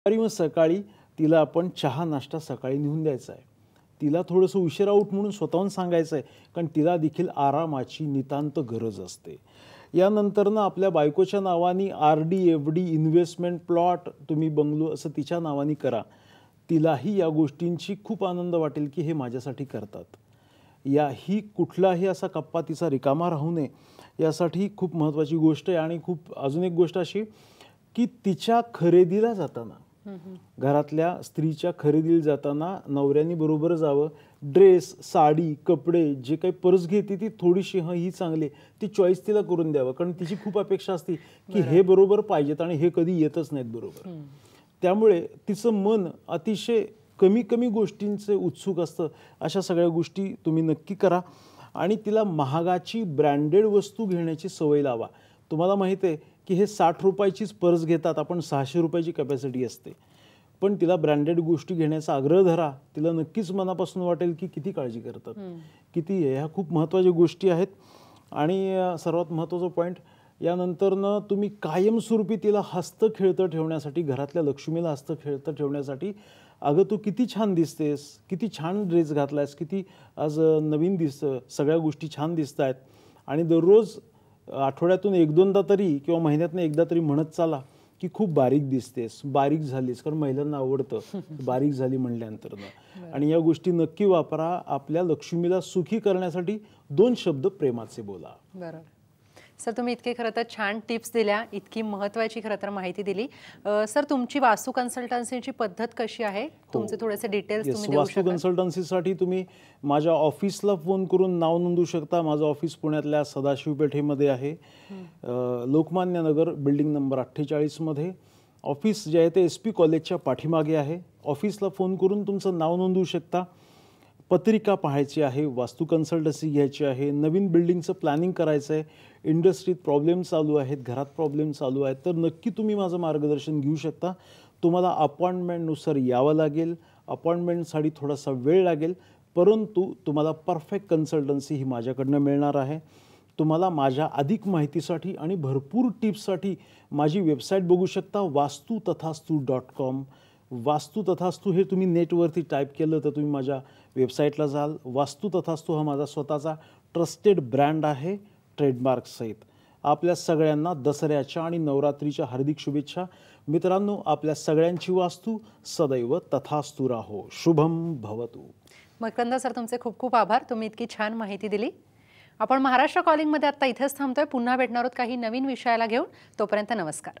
दुपारी मग सकाळी तिला आपण चहा नाश्ता सकाळी नेऊन द्यायचा आहे. तिला थोडंसं उशिरा उठ म्हणून स्वतःहून सांगायचं आहे कारण तिला देखील आरामाची नितांत गरज असते. यानंतरनं आपल्या बायकोच्या नावाने R D F D investment plot तुम्ही बंगलो असं तिच्या नावाने करा. तिलाही या गोष्टींची खूप आनंद वाटेल की हे माझ्यासाठी करतात. या ही कुठलाही असा कप्पा तिचा रिकामा राहू नये यासाठी खूप महत्त्वाची गोष्ट आहे. आणि खूप अजून एक गोष्ट अशी की तिच्या खरेदीला जाताना घरातल्या स्त्रीच्या खरेदीला जाताना नवऱ्यानी बरोबर जावं. ड्रेस साडी कपडे जे काही पर्स घेते ती थोडीशी हं ही चांगली ती चॉईस तिला करून द्यावं. कारण तिची खूप अपेक्षा असते की हे बरोबर. पाहिजेत आणि हे कधी येतच नाहीत बरोबर. त्यामुळे तिचं मन अतिशय कमी कमी गोष्टींचे उत्सुक असतं. अशा सगळ्या गोष्टी तुम्ही नक्की करा आणि तिला महागाची ब्रँडेड वस्तू घेण्याची सवय लावा. तुम्हाला माहिती आहे की हे साठ रुपयाचीच पर्स घेतात आपण सहाशे रुपयाची कॅपॅसिटी असते. पण तिला ब्रँडेड गोष्टी घेण्याचा आग्रह धरा. तिला नक्कीच मनापासून वाटेल की किती काळजी करतात. किती आहे ह्या खूप महत्त्वाच्या गोष्टी आहेत. आणि सर्वात महत्त्वाचा पॉईंट यानंतरनं तुम्ही कायमस्वरूपी तिला हस्त खेळतं ठेवण्यासाठी घरातल्या लक्ष्मीला हस्त खेळतं ठेवण्यासाठी अगं तू किती छान दिसतेस किती छान ड्रेस घातलायस किती आज नवीन दिसतं सगळ्या गोष्टी छान दिसत आहेत आणि दररोज आठवड्यातून एक दोनदा तरी किंवा महिन्यातनं एकदा तरी म्हणत चाला की खूप बारीक दिसतेस बारीक झालीस. कारण महिलांना आवडतं बारीक झाली म्हणल्यानंतर आणि या गोष्टी नक्की वापरा. आपल्या लक्ष्मीला सुखी करण्यासाठी दोन शब्द प्रेमाचे बोला. बरोबर सर तुम्ही इतके खरं तर छान टिप्स दिल्या इतकी महत्त्वाची खरं तर माहिती दिली. सर तुमची वास्तू कन्सल्टन्सीची पद्धत कशी आहे? तुमचे थोडेसे डिटेल्स तुम्ही वास्तू कन्सल्टन्सीसाठी तुम्ही माझ्या ऑफिसला फोन करून नाव नोंदवू शकता. माझं ऑफिस पुण्यातल्या सदाशिव पेठेमध्ये आहे. लोकमान्य नगर बिल्डिंग नंबर अठ्ठेचाळीसमध्ये ऑफिस जे आहे ते एस पी कॉलेजच्या पाठीमागे आहे. ऑफिसला फोन करून तुमचं नाव नोंदवू शकता. पत्रिका पाहायची आहे वास्तू कन्सल्टन्सी घ्यायची आहे नवीन बिल्डिंगचं प्लॅनिंग करायचं आहे इंडस्ट्रीत प्रॉब्लेम चालू आहेत घरात प्रॉब्लेम चालू आहेत तर नक्की तुम्ही माझं मार्गदर्शन घेऊ शकता. तुम्हाला अपॉइंटमेंटनुसार यावं लागेल अपॉइंटमेंटसाठी थोडासा वेळ लागेल परंतु तुम्हाला परफेक्ट कन्सल्टन्सी ही माझ्याकडनं मिळणार आहे. तुम्हाला माझ्या अधिक माहितीसाठी आणि भरपूर टिप्ससाठी माझी वेबसाईट बघू शकता वास्तू तथास्तू डॉट कॉम वास्तू तथास्तू हे तुम्ही नेटवरती टाईप केलं तर तुम्ही माझ्या वेबसाईटला जाल. वास्तू तथास्तू हा माझा स्वतःचा ट्रस्टेड ब्रँड आहे ट्रेडमार्कसहित आपल्या सगळ्यांना दसऱ्याच्या आणि नवरात्रीच्या हार्दिक शुभेच्छा. मित्रांनो आपल्या सगळ्यांची वास्तू सदैव तथास्तू राहो शुभम भवतु. मकरंद सर तुमचे खूप खूप आभार. तुम्ही इतकी छान माहिती दिली. आपण महाराष्ट्र कॉलिंगमध्ये आता इथेच थांबतोय. पुन्हा भेटणार आहोत काही नवीन विषयाला घेऊन. तोपर्यंत नमस्कार.